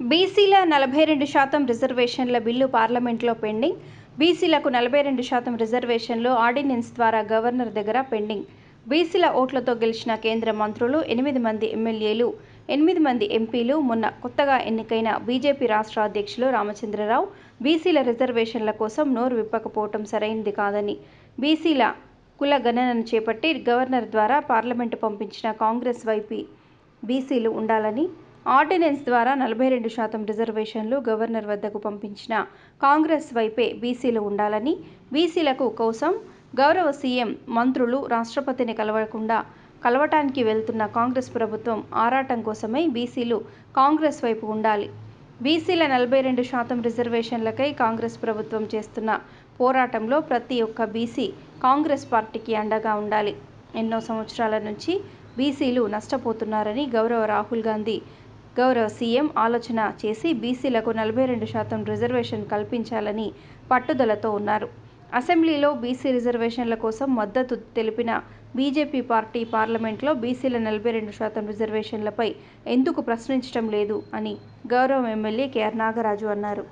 బీసీల నలభై రెండు శాతం రిజర్వేషన్ల బిల్లు పార్లమెంట్లో పెండింగ్. బీసీలకు నలభై రెండు శాతం రిజర్వేషన్లు ఆర్డినెన్స్ ద్వారా గవర్నర్ దగ్గర పెండింగ్. బీసీల ఓట్లతో గెలిచిన కేంద్ర మంత్రులు ఎనిమిది మంది ఎమ్మెల్యేలు ఎనిమిది మంది ఎంపీలు మొన్న కొత్తగా ఎన్నికైన బీజేపీ రాష్ట్ర అధ్యక్షులు రామచంద్రరావు. బీసీల రిజర్వేషన్ల కోసం నోరు విప్పకపోవటం సరైంది కాదని బీసీల కుల గణనను చేపట్టి గవర్నర్ ద్వారా పార్లమెంటు పంపించిన కాంగ్రెస్ వైపీ బీసీలు ఉండాలని ఆర్డినెన్స్ ద్వారా నలభై రెండు శాతం రిజర్వేషన్లు గవర్నర్ వద్దకు పంపించిన కాంగ్రెస్ వైపే బీసీలు ఉండాలని బీసీలకు కోసం గౌరవ సీఎం మంత్రులు రాష్ట్రపతిని కలవకుండా కలవటానికి వెళ్తున్న కాంగ్రెస్ ప్రభుత్వం ఆరాటం కోసమై బీసీలు కాంగ్రెస్ వైపు ఉండాలి. బీసీల నలభై రెండు శాతం రిజర్వేషన్లకై కాంగ్రెస్ ప్రభుత్వం చేస్తున్న పోరాటంలో ప్రతి ఒక్క బీసీ కాంగ్రెస్ పార్టీకి అండగా ఉండాలి. ఎన్నో సంవత్సరాల నుంచి బీసీలు నష్టపోతున్నారని గౌరవ రాహుల్ గాంధీ గౌరవ సీఎం ఆలోచన చేసి బీసీలకు నలభై రెండు శాతం రిజర్వేషన్ కల్పించాలని పట్టుదలతో ఉన్నారు. అసెంబ్లీలో బీసీ రిజర్వేషన్ల కోసం మద్దతు తెలిపిన బీజేపీ పార్టీ పార్లమెంట్లో బీసీల నలభై రెండు శాతం రిజర్వేషన్లపై ఎందుకు ప్రశ్నించటం లేదు అని గౌరవ ఎమ్మెల్యే కేఆర్ నాగరాజు అన్నారు.